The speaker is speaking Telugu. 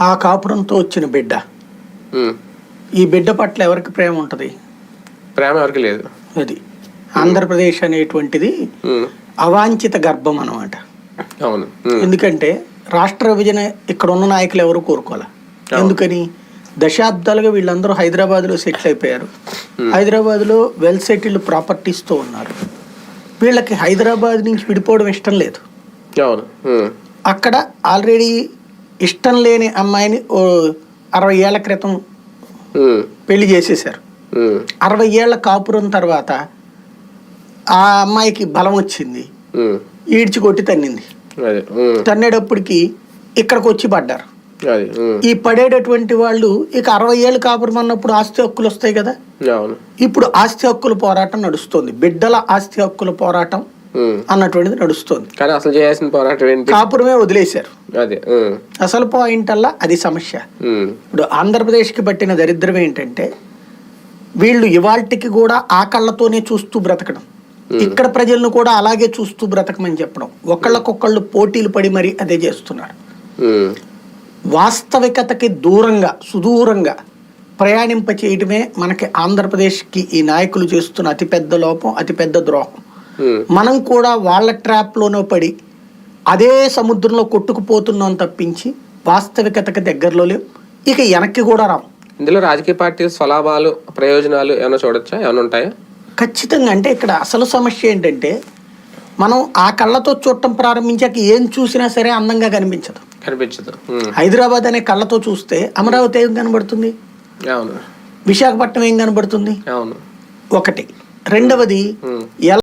ఆ కాపురంతో వచ్చిన బిడ్డ. ఈ బిడ్డ పట్ల ఎవరికి ప్రేమ ఉంటుంది? ప్రేమ ఎవరికి లేదు. అది ఆంధ్రప్రదేశ్ అనేటువంటిది. అవాంఛిత గర్భం అన్నమాట. అవును. ఎందుకంటే రాష్ట్ర విభజన ఇక్కడ ఉన్న నాయకులు ఎవరు కోరుకోలే ఎందుకని? దశాబ్దాలుగా వీళ్ళందరూ హైదరాబాద్లో సెటిల్ అయిపోయారు. హైదరాబాద్లో వెల్ సెటిల్డ్ ప్రాపర్టీస్తో ఉన్నారు. వీళ్ళకి హైదరాబాద్ నుంచి విడిపోవడం ఇష్టం లేదు. అవును. అక్కడ ఆల్రెడీ ఇష్టం లేని అమ్మాయిని ఓ అరవై ఏళ్ళ క్రితం. పెళ్ళి చేసేశారు ఉమ్. అరవై ఏళ్ళ కాపురం తర్వాత ఆ అమ్మాయికి బలం వచ్చింది. ఈడ్చి కొట్టి తన్నింది. తన్నేటప్పటికి ఇక్కడికి వచ్చి పడ్డారు. ఈ పడేటటువంటి వాళ్ళు ఇక అరవై ఏళ్ళు కాపురం అన్నప్పుడు ఆస్తి హక్కులు వస్తాయి కదా ఇప్పుడు ఆస్తి హక్కుల పోరాటం నడుస్తుంది బిడ్డల ఆస్తి హక్కుల పోరాటం. అన్నటువంటిది నడుస్తుంది కానీ అసలు చేయాల్సిన పోరాటం ఏంటి కాపురమే వదిలేశారు అదే. అసలు పాయింట్ అల్లా అది సమస్య. ఇప్పుడు ఆంధ్రప్రదేశ్కి పట్టిన దరిద్రం ఏంటంటే వీళ్ళు ఇవాల్టికి కూడా ఆ కళ్ళతోనే చూస్తూ బ్రతకడం ఇక్కడ ప్రజలను కూడా అలాగే చూస్తూ బ్రతకమని చెప్పడం ఒకళ్ళకొకళ్ళు పోటీలు పడి మరీ అదే చేస్తున్నారు. వాస్తవికతకి దూరంగా సుదూరంగా ప్రయాణింప చేయడమే మనకి ఆంధ్రప్రదేశ్కి ఈ నాయకులు చేస్తున్న అతిపెద్ద లోపం అతిపెద్ద ద్రోహం. మనం కూడా వాళ్ళ ట్రాప్లోనో పడి అదే సముద్రంలో కొట్టుకుపోతున్నాం తప్పించి వాస్తవికతకి దగ్గరలో లేవు. ఇక వెనక్కి కూడా రాం ఇందులో రాజకీయ పార్టీ స్వలాభాలు ప్రయోజనాలు ఏమైనా చూడొచ్చా? ఏమైనా ఉంటాయా? ఖచ్చితంగా అంటే ఇక్కడ అసలు సమస్య ఏంటంటే మనం ఆ కళ్ళతో చూడటం ప్రారంభించాక ఏం చూసినా సరే అందంగా కనిపించదు. కనిపించదు. హైదరాబాద్ అనే కళ్ళతో చూస్తే అమరావతి ఏం కనబడుతుంది? అవును. విశాఖపట్నం ఏం కనబడుతుంది? అవును. ఒకటి. రెండవది. ఎలా